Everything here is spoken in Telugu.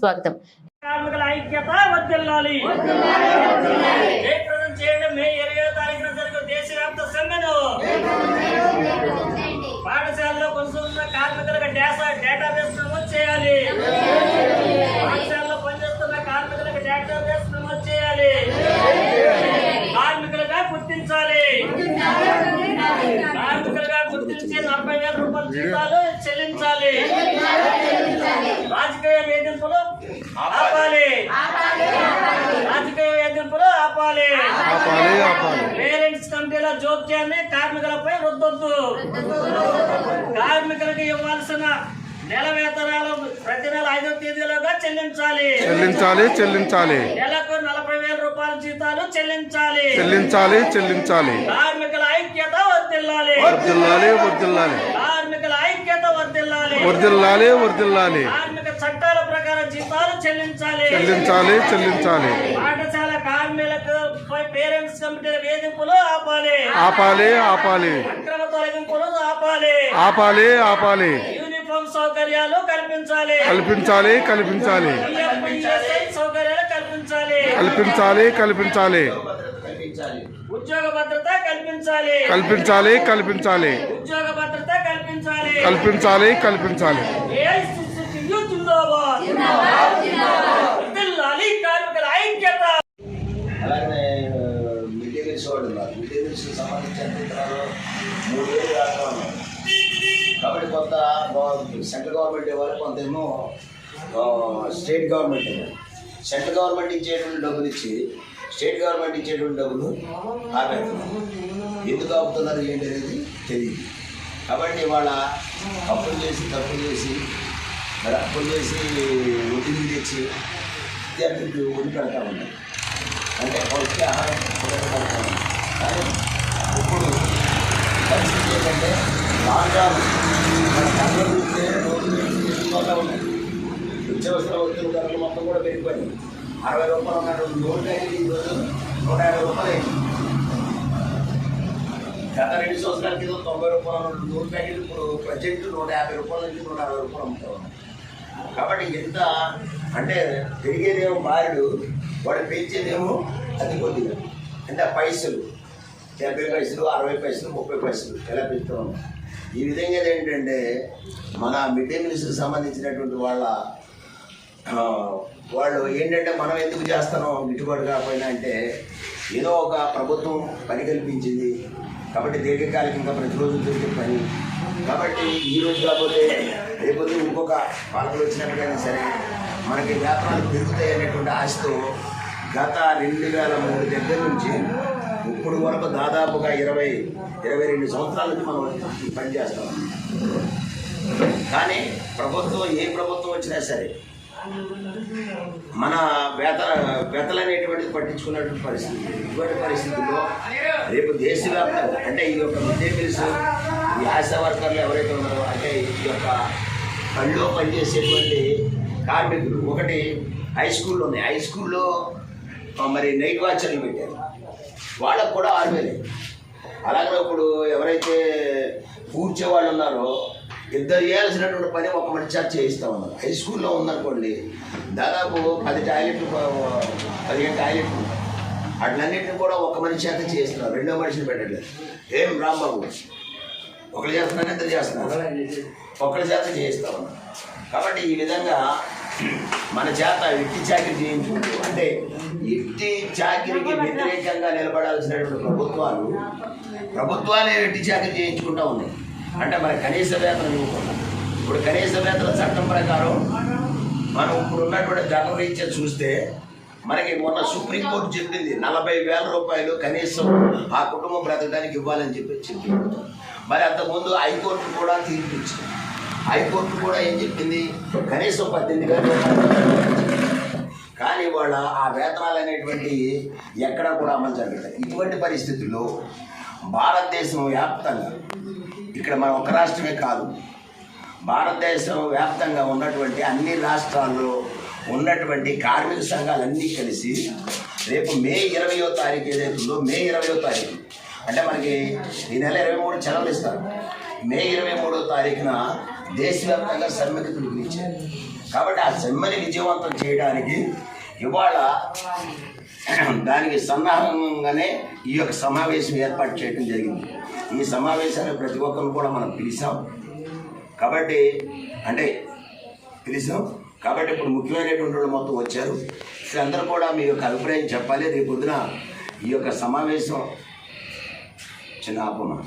స్వాగతం కార్మికుల ఐక్యత వర్ధిల్లాలి చేయడం మే ఇరవై తారీఖున జరుగు దేశవ్యాప్త సమ్మెను. పాఠశాలలో కొనసాగుతున్న కార్మికులకు డేటా డేటాబేస్ నమోదు చేయాలి. పాఠశాలలో పనిచేస్తున్న కార్మికులకు డేటాబేస్ నమోదు చేయాలి. కార్మికులుగా గుర్తించాలి. కార్మికులుగా గుర్తించి నలభై వేల రూపాయల జీతాలు చెల్లించాలి. రాజకీయ వేధింపులు ఆపాలి. రాజకీయ వేధింపులు ఆపాలి. పేరెంట్స్ కమిటీల జోక్యాన్ని కార్మికులపై రుద్దొద్దు కార్మికులకు ఇవ్వాల్సిన నెల వేతనాలు ప్రతి నెల ఐదో తేదీలోగా చెల్లించాలి. చెల్లించాలి చెల్లించాలి. నెలకు నలభై వేల రూపాయల జీతాలు చెల్లించాలి. చెల్లించాలి చెల్లించాలి. కార్మికుల ఐక్యత వర్దిల్లాలి వర్దిల్లాలి వర్దిల్లాలి కార్మికుల ఐక్యత వర్దిల్లాలి వర్దిల్లాలి వర్దిల్లాలి కార్మిక చట్టాల ప్రకారం జీతాలు చెల్లించాలి. చెల్లించాలి చెల్లించాలి. పాఠశాల కార్మికులకు పేరెంట్స్ కమిటీల వేధింపులు ఆపాలి. ఆపాలి ఆపాలి. అక్రమ తొలగింపులు ఆపాలి. ఆపాలి ఆపాలి. యూనిఫామ్ సౌకర్యాలు కల్పించాలి. కల్పించాలి కల్పించాలి. సౌకర్యాలు కల్పించాలి. కల్పించాలి కల్పించాలి. ఉద్యోగ భద్రత కల్పించాలి. కల్పించాలి కల్పించాలి. ఉద్యోగ భద్రత కల్పించాలి. కల్పించాలి కల్పించాలి. ఉన్నారు. మిడ్ డే మీల్స్ సంబంధించి మూడు వేలు వేస్తా ఉన్నారు కాబట్టి కొంత సెంట్రల్ గవర్నమెంట్ ఇవ్వాలి కొంతేమో స్టేట్ గవర్నమెంట్ ఇవ్వాలి. సెంట్రల్ గవర్నమెంట్ ఇచ్చేటువంటి డబ్బులు ఇచ్చి స్టేట్ గవర్నమెంట్ ఇచ్చేటువంటి డబ్బులు ఆపేస్తున్నారు. ఎందుకు ఆపుతున్నారు ఏంటి అనేది తెలియదు. కాబట్టి ఇవాళ అప్పులు చేసి తప్పులు చేసి మరి అప్పులు చేసి ఒత్తిడి తెచ్చి విద్యార్థులకు ఒడి పెడతా ఉన్నారు. అంటే పౌష్టిక ఆహారం ఉపయోగపడతాం కానీ ఇప్పుడు పరిస్థితి ఏంటంటే లాక్డౌన్ మన కళ్ళు చూస్తే రోజు పెరిగిపోతూ ఉన్నాయి నిత్యావసర ధరలు మొత్తం కూడా పెరిగిపోయింది అరవై రూపాయలు ఉన్న నూట ఈరోజు నూట యాభై రూపాయలు అయింది గత రెండు సంవత్సరాల క్రితం తొంభై రూపాయలు ఉన్న నూరు ప్యాకెట్లు ఇప్పుడు ప్రజెంట్ నూట యాభై రూపాయల నుంచి నూట అరవై రూపాయలు అమ్ముతా ఉన్నాయి కాబట్టి ఎంత అంటే పెరిగేదేమో మారుడు వాడు పెంచేదేమో అది కొద్దిగా. అంటే ఆ పైసలు. డెబ్బై పైసలు అరవై పైసలు ముప్పై పైసలు ఎలా పెంచుతూ ఈ విధంగా ఏంటంటే మన మిడ్ డే మీల్స్కి సంబంధించినటువంటి వాళ్ళ వాళ్ళు ఏంటంటే మనం ఎందుకు చేస్తున్నాం గిట్టుబాటు కాకపోయినా అంటే ఏదో ఒక ప్రభుత్వం పని కల్పించింది. కాబట్టి దీర్ఘకాలికంగా ప్రతిరోజు దొరికే పని. కాబట్టి ఈ రోజు కాకపోతే రేపొద్దు ఇంకొక పాలకులు వచ్చినట్టుగానే సరే మనకి వ్యాపారాలు పెరుగుతాయి అనేటువంటి ఆశతో గత రెండు వేల మూడు దగ్గర నుంచి ఇప్పుడు వరకు దాదాపుగా ఇరవై ఇరవై రెండు సంవత్సరాల నుంచి మనం పనిచేస్తాం పని చేస్తాం. కానీ ప్రభుత్వం ఏ ప్రభుత్వం వచ్చినా సరే మన వేత వేతలు అనేటువంటిది పట్టించుకున్నటువంటి పరిస్థితి. ఇటువంటి పరిస్థితుల్లో రేపు దేశవ్యాప్తంగా అంటే ఈ యొక్క మిడ్ డే ఈ ఆశా వర్కర్లు ఎవరైతే ఉన్నారో అంటే ఈ యొక్క పనిలో పనిచేసేటువంటి కార్మికులు ఒకటి హై స్కూల్లో ఉన్నాయి. హై స్కూల్లో మరి నైట్ వాచర్లు పెట్టారు. వాళ్ళకు కూడా ఆరు వేలే అలాగే ఇప్పుడు ఎవరైతే కూర్చే వాళ్ళు ఉన్నారో ఇద్దరు చేయాల్సినటువంటి పని ఒక మనిషి చేత చేయిస్తా ఉన్నారు. హై స్కూల్లో ఉందనుకోండి దాదాపు పది టాయిలెట్లు పదిహేను టాయిలెట్లు అట్లన్నింటిని కూడా ఒక మనిషి చేత చేయిస్తున్నారు. రెండో మనిషిని పెట్టట్లేదు. ఏం రాంబాబు? ఒకరు చేస్తున్నారు ఇద్దరు చేస్తున్నారు. ఒకరి చేత చేయిస్తూ ఉన్నారు. కాబట్టి ఈ విధంగా మన చేత ఇట్టి చాకరీ చేయించుకుంటూ అంటే ఇట్టి చాకరీకి వ్యతిరేకంగా నిలబడాల్సినటువంటి ప్రభుత్వాలు ప్రభుత్వాలే ఇట్టి చాకరీ చేయించుకుంటూ ఉన్నాయి. అంటే మన కనీస వేతనం ఇవ్వకుండా ఇప్పుడు కనీస వేతన చట్టం ప్రకారం మనం ఇప్పుడు ఉన్నటువంటి ధనం రీత్యా చూస్తే మనకి మొన్న సుప్రీంకోర్టు చెప్పింది నలభై వేల రూపాయలు కనీసం ఆ కుటుంబం బ్రతకడానికి ఇవ్వాలని చెప్పి చెప్పింది. మరి అంతకుముందు హైకోర్టు కూడా తీర్పు ఇచ్చింది. హైకోర్టు కూడా ఏం చెప్పింది? కనీసం పద్దెనిమిది గంటలు కానీ వాళ్ళ ఆ వేతనాలు అనేటువంటి ఎక్కడా కూడా అమలు జరగలేదు ఇటువంటి పరిస్థితుల్లో భారతదేశం వ్యాప్తంగా ఇక్కడ మన ఒక రాష్ట్రమే కాదు భారతదేశం వ్యాప్తంగా ఉన్నటువంటి అన్ని రాష్ట్రాల్లో ఉన్నటువంటి కార్మిక సంఘాలన్నీ కలిసి రేపు మే ఇరవయో తారీఖు ఏదైతుందో మే ఇరవయో తారీఖు అంటే మనకి ఈ నెల ఇరవై మూడు సెలవులు ఇస్తారు. మే ఇరవై మూడో తారీఖున దేశవ్యాప్తంగా సమ్మెకు పిలుపునిచ్చారు. కాబట్టి ఆ సమ్మెని విజయవంతం చేయడానికి ఇవాళ దానికి సన్నాహంగానే ఈ యొక్క సమావేశం ఏర్పాటు చేయడం జరిగింది. ఈ సమావేశాన్ని ప్రతి ఒక్కరు కూడా మనం పిలిచాం. కాబట్టి అంటే పిలిచాం. కాబట్టి ఇప్పుడు ముఖ్యమైనటువంటి వాళ్ళు మొత్తం వచ్చారు. అందరూ కూడా మీ యొక్క అభిప్రాయం చెప్పాలి. రేపు పొద్దున ఈ యొక్క సమావేశం చిన్న ఆపమా?